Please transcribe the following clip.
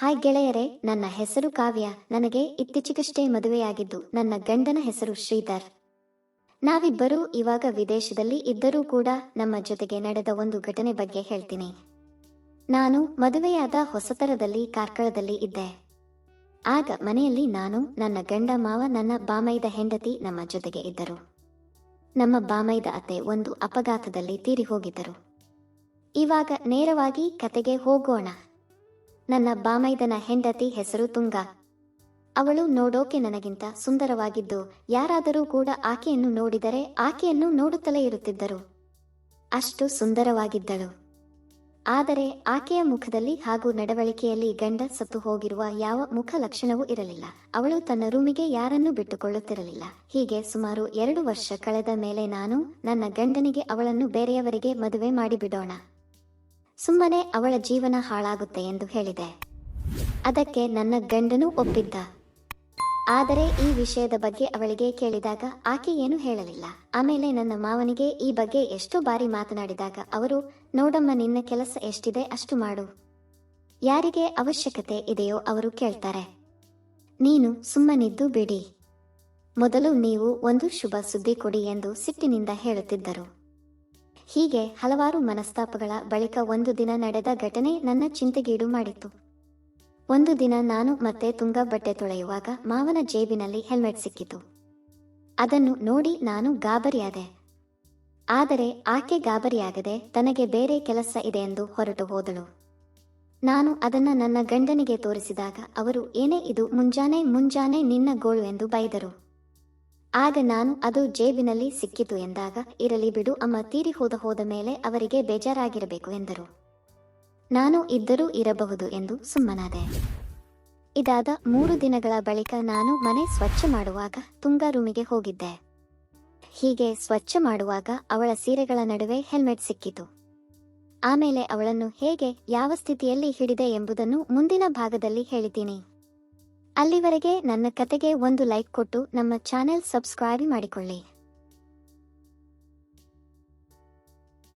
Hi ಗೆಳೆಯರೇ, ನನ್ನ ಹೆಸರು ಕಾವ್ಯ. ನನಗೆ ಇತ್ತೀಚೆಗಷ್ಟೇ ಮದುವೆಯಾಗಿದ್ದು, ನನ್ನ ಗಂಡನ ಹೆಸರು ಶ್ರೀಧರ್. ನಾವಿಬ್ಬರೂ ಇವಾಗ ವಿದೇಶದಲ್ಲಿ ಇದ್ದರೂ ಕೂಡ ನಮ್ಮ ಜೊತೆಗೆ ನಡೆದ ಒಂದು ಘಟನೆ ಬಗ್ಗೆ ಹೇಳ್ತೀನಿ. ನಾನು ಮದುವೆಯಾದ ಹೊಸತರದಲ್ಲಿ ಕಾರ್ಕಳದಲ್ಲಿ ಇದ್ದೆ. ಆಗ ಮನೆಯಲ್ಲಿ ನಾನು, ನನ್ನ ಗಂಡ ಮಾವ, ನನ್ನ ಬಾಮೈದ ಹೆಂಡತಿ ನಮ್ಮ ಜೊತೆಗೆ ಇದ್ದರು. ನಮ್ಮ ಬಾಮೈದ ಅತ್ತೆ ಒಂದು ಅಪಘಾತದಲ್ಲಿ ತೀರಿ ಹೋಗಿದ್ದರು ಇವಾಗ ನೇರವಾಗಿ ಕತೆಗೆ ಹೋಗೋಣ. ನನ್ನ ಬಾಮೈದನ ಹೆಂಡತಿ ಹೆಸರು ತುಂಗ. ಅವಳು ನೋಡೋಕೆ ನನಗಿಂತ ಸುಂದರವಾಗಿದ್ದು, ಯಾರಾದರೂ ಕೂಡ ಆಕೆಯನ್ನು ನೋಡಿದರೆ ಆಕೆಯನ್ನು ನೋಡುತ್ತಲೇ ಇರುತ್ತಿದ್ದರು. ಅಷ್ಟು ಸುಂದರವಾಗಿದ್ದಳು. ಆದರೆ ಆಕೆಯ ಮುಖದಲ್ಲಿ ಹಾಗೂ ನಡವಳಿಕೆಯಲ್ಲಿ ಗಂಡ ಸತ್ತು ಹೋಗಿರುವ ಯಾವ ಮುಖ ಲಕ್ಷಣವೂ ಇರಲಿಲ್ಲ. ಅವಳು ತನ್ನ ರೂಮಿಗೆ ಯಾರನ್ನೂ ಬಿಟ್ಟುಕೊಳ್ಳುತ್ತಿರಲಿಲ್ಲ. ಹೀಗೆ ಸುಮಾರು ಎರಡು ವರ್ಷ ಕಳೆದ ಮೇಲೆ ನಾನು ನನ್ನ ಗಂಡನಿಗೆ ಅವಳನ್ನು ಬೇರೆಯವರಿಗೆ ಮದುವೆ ಮಾಡಿಬಿಡೋಣ. ಸುಮ್ಮನೆ ಅವಳ ಜೀವನ ಹಾಳಾಗುತ್ತೆ ಎಂದು ಹೇಳಿದೆ. ಅದಕ್ಕೆ ನನ್ನ ಗಂಡನೂ ಒಪ್ಪಿದ್ದ. ಆದರೆ ಈ ವಿಷಯದ ಬಗ್ಗೆ ಅವಳಿಗೆ ಕೇಳಿದಾಗ ಆಕೆ ಏನು ಹೇಳಲಿಲ್ಲ. ಆಮೇಲೆ ನನ್ನ ಮಾವನಿಗೆ ಈ ಬಗ್ಗೆ ಎಷ್ಟೋ ಬಾರಿ ಮಾತನಾಡಿದಾಗ ಅವರು, ನೋಡಮ್ಮ ನಿನ್ನ ಕೆಲಸ ಎಷ್ಟಿದೆ ಅಷ್ಟು ಮಾಡು. ಯಾರಿಗೆ ಅವಶ್ಯಕತೆ ಇದೆಯೋ ಅವರು ಕೇಳ್ತಾರೆ. ನೀನು ಸುಮ್ಮನಿದ್ದು ಬಿಡಿ. ಮೊದಲು ನೀವು ಒಂದು ಶುಭ ಸುದ್ದಿ ಕೊಡಿ ಎಂದು ಸಿಟ್ಟಿನಿಂದ ಹೇಳುತ್ತಿದ್ದರು. ಹೀಗೆ ಹಲವಾರು ಮನಸ್ತಾಪಗಳ ಬಳಿಕ ಒಂದು ದಿನ ನಡೆದ ಘಟನೆ ನನ್ನ ಚಿಂತೆಗೀಡು ಮಾಡಿತ್ತು ಒಂದು ದಿನ ನಾನು ಮತ್ತೆ ತುಂಗ ಬಟ್ಟೆ ತೊಳೆಯುವಾಗ ಮಾವನ ಜೇಬಿನಲ್ಲಿ ಹೆಲ್ಮೆಟ್ ಸಿಕ್ಕಿತು. ಅದನ್ನು ನೋಡಿ ನಾನು ಗಾಬರಿಯಾದೆ. ಆದರೆ ಆಕೆ ಗಾಬರಿಯಾಗದೆ ತನಗೆ ಬೇರೆ ಕೆಲಸ ಇದೆ ಎಂದು ಹೊರಟು ಹೋದಳು. ನಾನು ಅದನ್ನು ನನ್ನ ಗಂಡನಿಗೆ ತೋರಿಸಿದಾಗ ಅವರು, ಏನೇ ಇದು, ಮುಂಜಾನೆ ಮುಂಜಾನೆ ನಿನ್ನ ಗೋಳು ಎಂದು ಬೈದರು. ಆಗ ನಾನು ಅದು ಜೇಬಿನಲ್ಲಿ ಸಿಕ್ಕಿತು ಎಂದಾಗ, ಇರಲಿ ಬಿಡು, ಅಮ್ಮ ತೀರಿ ಹೋದ ಹೋದ ಮೇಲೆ ಅವರಿಗೆ ಬೇಜಾರಾಗಿರಬೇಕು ಎಂದರು. ನಾನು ಇದ್ದರೂ ಇರಬಹುದು ಎಂದು ಸುಮ್ಮನಾದೆ. ಇದಾದ ಮೂರು ದಿನಗಳ ಬಳಿಕ ನಾನು ಮನೆ ಸ್ವಚ್ಛ ಮಾಡುವಾಗ ತುಂಗಾ ರೂಮಿಗೆ ಹೋಗಿದ್ದೆ. ಹೀಗೆ ಸ್ವಚ್ಛ ಮಾಡುವಾಗ ಅವಳ ಸೀರೆಗಳ ನಡುವೆ ಹೆಲ್ಮೆಟ್ ಸಿಕ್ಕಿತು. ಆಮೇಲೆ ಅವಳನ್ನು ಹೇಗೆ ಯಾವ ಸ್ಥಿತಿಯಲ್ಲಿ ಹಿಡಿದೆ ಎಂಬುದನ್ನು ಮುಂದಿನ ಭಾಗದಲ್ಲಿ ಹೇಳಿದ್ದೀನಿ ಅಲ್ಲಿವರೆಗೆ ನನ್ನ ಕತೆಗೆ ಒಂದು ಲೈಕ್ ಕೊಟ್ಟು ನಮ್ಮ ಚಾನೆಲ್ ಸಬ್ಸ್ಕ್ರೈಬ್ ಮಾಡಿಕೊಳ್ಳಿ.